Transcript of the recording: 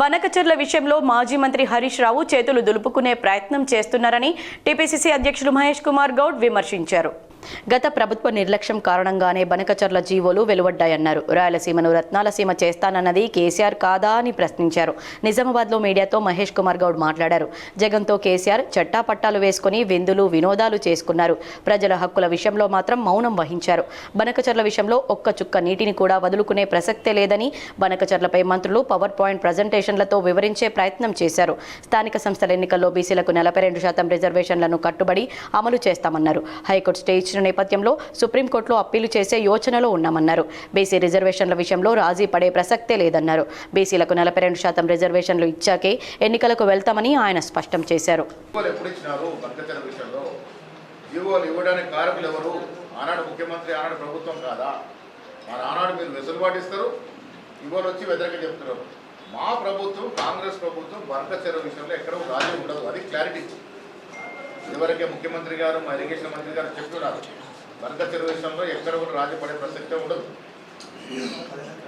బనకచర్ల విషయంలో మాజీ మంత్రి హరీష్ రావు చేతులు దులుపుకునే ప్రయత్నం చేస్తున్నారని టీపీసీసీ అధ్యక్షులు మహేష్ కుమార్ గౌడ్ విమర్శించారు. గత ప్రభుత్వ నిర్లక్ష్యం కారణంగానే బనకచర్ల జీవోలు వెలువడ్డాయన్నారు. రాయలసీమను రత్నాలసీమ చేస్తానన్నది కేసీఆర్ కాదా అని ప్రశ్నించారు. నిజామాబాద్లో మీడియాతో మహేష్ కుమార్ గౌడ్ మాట్లాడారు. జగన్తో కేసీఆర్ చట్టాపట్టాలు వేసుకుని విందులు వినోదాలు చేసుకున్నారు. ప్రజల హక్కుల విషయంలో మాత్రం మౌనం వహించారు. బనకచర్ల విషయంలో ఒక్క చుక్క నీటిని కూడా వదులుకునే ప్రసక్తే లేదని బనకచర్లపై మంత్రులు పవర్ పాయింట్ ప్రజెంటేషన్లతో వివరించే ప్రయత్నం చేశారు. స్థానిక సంస్థల ఎన్నికల్లో బీసీలకు నలభై రెండు శాతం రిజర్వేషన్లను కట్టుబడి అమలు చేస్తామన్నారు. హైకోర్టు స్టేజ్ చేసిన నేపథ్యంలో సుప్రీంకోర్టులో అప్పీలు చేసే యోచనలో ఉన్నామన్నారు. బీసీ రిజర్వేషన్ల విషయంలో రాజీ పడే ప్రసక్తే లేదన్నారు. బీసీలకు నలభై రెండు శాతం రిజర్వేషన్లు ఇచ్చాకే ఎన్నికలకు వెళ్తామని ఆయన స్పష్టం చేశారు. ఆనాడు ముఖ్యమంత్రి ఆనాడు ప్రభుత్వం కాదా? మరి ఆనాడు మీరు వెసులుబాటు ఇస్తారు? ఇవాళ వచ్చి చెప్తున్నారు. మా ప్రభుత్వం కాంగ్రెస్ ప్రభుత్వం బనకచర విషయంలో ఎక్కడ రాజీ ఉండదు. అది క్లారిటీ ఇదివరకే ముఖ్యమంత్రి గారు మా ఇరిగేషన్ మంత్రి గారు చెప్తున్నారు. బనకచర విషయంలో ఎక్కడ కూడా రాజీ పడే ప్రసక్తే ఉండదు.